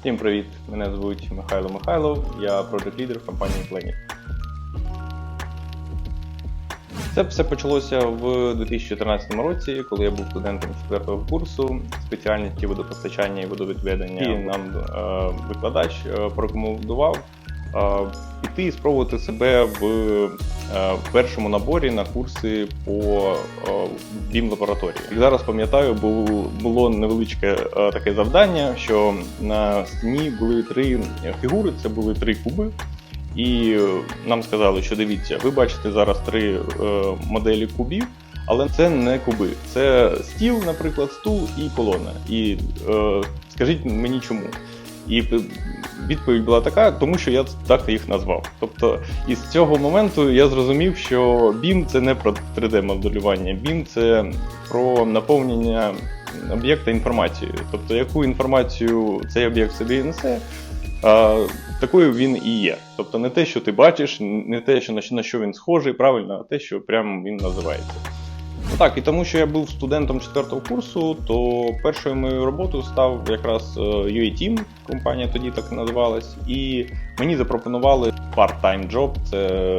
Всім привіт! Мене звуть Михайло Михайлов, я project лідер в компанії Planet. Це все почалося в 2014 році, коли я був студентом 4 курсу спеціальності водопостачання і водовідведення. І нам е, викладач е, порекомендував е, піти і спробувати себе в е, першому наборі на курси по е, бім лабораторії. І зараз пам'ятаю, було, невеличке е, таке завдання, що на стіні були три фігури, це були три куби. І нам сказали, що дивіться, ви бачите зараз три моделі кубів, але це не куби. Це стіл, наприклад, стул і колона. І е, скажіть мені чому. І відповідь була така, тому що я так їх назвав. Тобто, із цього моменту я зрозумів, що BIM це не про 3D-моделювання, BIM це про наповнення об'єкта інформацією. Тобто, яку інформацію цей об'єкт собі несе, а, такою він і є. Тобто не те, що ти бачиш, не те, що на, що- він схожий, правильно, а те, що прямо він називається. Так, і тому що я був студентом 4 курсу, то першою моєю роботою став якраз е, UA Team, компанія тоді так називалась, і мені запропонували part-time job, це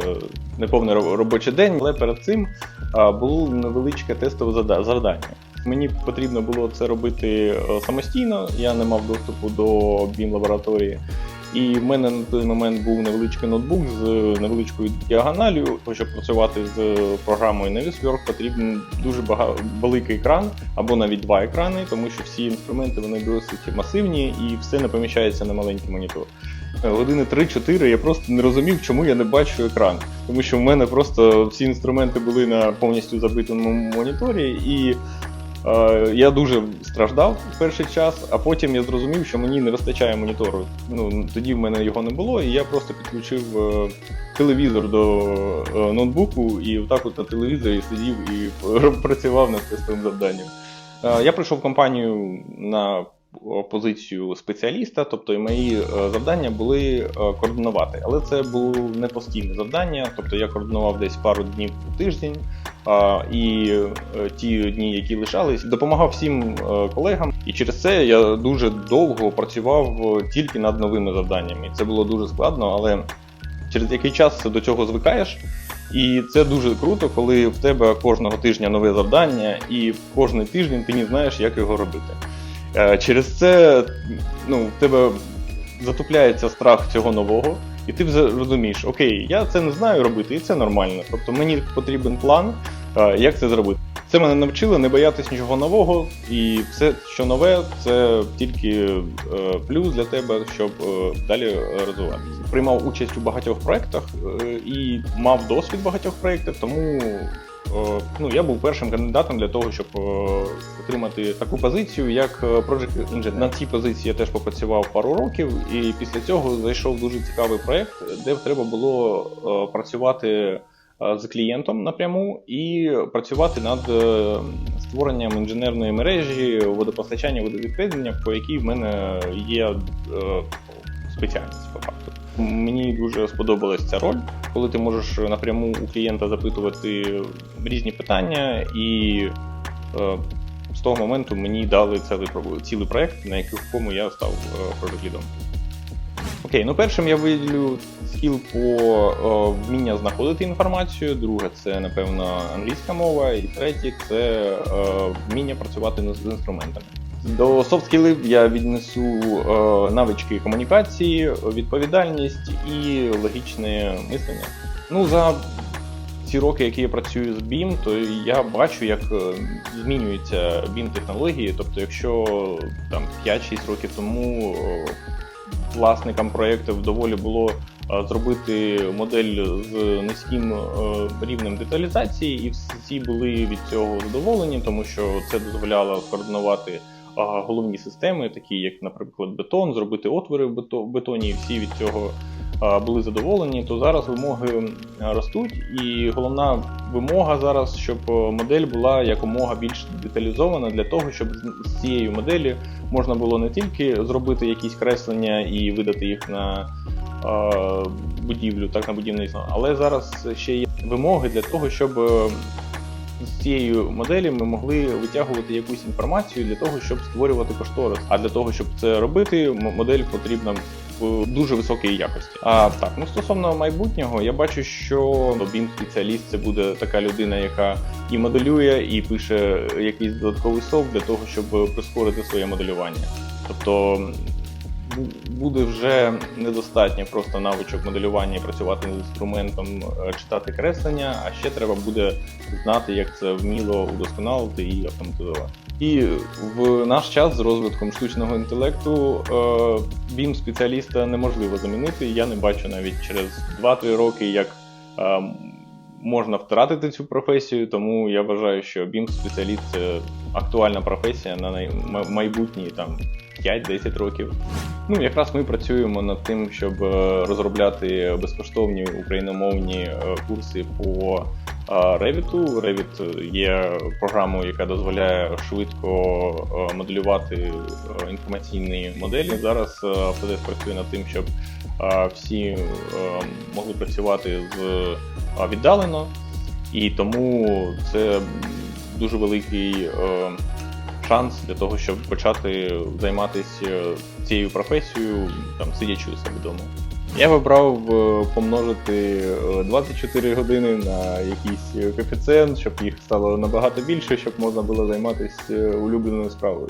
неповний робочий день, але перед цим було невеличке тестове завдання. Мені потрібно було це робити е, самостійно, я не мав доступу до BIM лабораторії. І в мене на той момент був невеличкий ноутбук з невеличкою діагональю. Щоб працювати з програмою Naviswork, потрібен дуже бага... великий екран або навіть два екрани, тому що всі інструменти вони досить масивні і все не поміщається на маленький монітор. Е, Години 3-4 я просто не розумів, чому я не бачу екран. Тому що в мене просто всі інструменти були на повністю забитому моніторі, і Е, Я дуже страждав в перший час, а потім я зрозумів, що мені не вистачає монітору. Ну тоді в мене його не було, і я просто підключив е, телевізор до е, ноутбуку і отак от на телевізорі сидів і працював над тестовим завданням. Е, Я прийшов в компанію на позицію спеціаліста, тобто і мої е, завдання були е, координувати. Але це було не постійне завдання, тобто я координував десь пару днів у тиждень. І е, ті дні, які лишались, допомагав всім колегам. І через це я дуже довго працював тільки над новими завданнями. Це було дуже складно, але через який час до цього звикаєш. І це дуже круто, коли в тебе кожного тижня нове завдання, і кожен тиждень ти не знаєш, як його робити. Е, Через це ну, в тебе затупляється страх цього нового, і ти вже розумієш, окей, я це не знаю робити, і це нормально. Тобто мені потрібен план, е, як це зробити. Це мене навчило не боятися нічого нового, і все, що нове, це тільки е, плюс для тебе, щоб далі розвиватися. Приймав участь у багатьох проєктах і мав досвід багатьох проєктах, тому ну, я був першим кандидатом для того, щоб е, отримати таку позицію, як е, Project Engineer. На цій позиції я теж попрацював пару років, і після цього зайшов дуже цікавий проєкт, де треба було е, працювати е, з клієнтом напряму і працювати над е, створенням інженерної мережі водопостачання водовідведення, по якій в мене є е, спеціальність по факту. Мені дуже сподобалась ця роль, коли ти можеш напряму у клієнта запитувати різні питання, і е, з того моменту мені дали цілий, цілий проект, на якому я став е, project. Окей, ну першим я виділю скіл по е, вміння знаходити інформацію. Друге, це напевно англійська мова, і третє це е, вміння працювати з інструментами. До софт-скілів я віднесу е, навички комунікації, відповідальність і логічне мислення. Ну, за ці роки, які я працюю з BIM, то я бачу, як е, змінюються BIM технології. Тобто, якщо там 5-6 років тому е, власникам проєктів доволі було зробити модель з низьким рівнем деталізації, і всі були від цього задоволені, тому що це дозволяло координувати головні системи, такі як, наприклад, бетон, зробити отвори в бетоні, і всі від цього були задоволені, то зараз вимоги ростуть, і головна вимога зараз, щоб модель була якомога більш деталізована для того, щоб з- цієї моделі можна було не тільки зробити якісь креслення і видати їх на будівлю, так на будівництво, але зараз ще є вимоги для того, щоб з цією моделі ми могли витягувати якусь інформацію для того, щоб створювати кошторис. А для того, щоб це робити, модель потрібна в дуже високій якості. А так, ну стосовно майбутнього, я бачу, що BIM спеціаліст це буде така людина, яка і моделює, і пише якийсь додатковий софт для того, щоб прискорити своє моделювання. Тобто буде вже недостатньо просто навичок моделювання і працювати з інструментом, е, читати креслення, а ще треба буде знати, як це вміло удосконалити і автоматизувати. І в наш час з розвитком штучного інтелекту бім спеціаліста неможливо замінити. Я не бачу навіть через 2-3 роки, як е, можна втратити цю професію, тому я вважаю, що бім спеціаліст це актуальна професія на най- ма- там 5-10 років. Ну, якраз ми працюємо над тим, щоб е, розробляти безкоштовні україномовні е, курси по е, Revit. Revit є програмою, яка дозволяє швидко моделювати інформаційні моделі. Зараз е, працює над тим, щоб всі могли працювати з віддалено, і тому це дуже великий шанс для того, щоб почати займатися цією професією, там сидячи у себе вдома. Я вибрав е, помножити е, 24 години на якийсь коефіцієнт, щоб їх стало набагато більше, щоб можна було займатися е, улюбленою справою.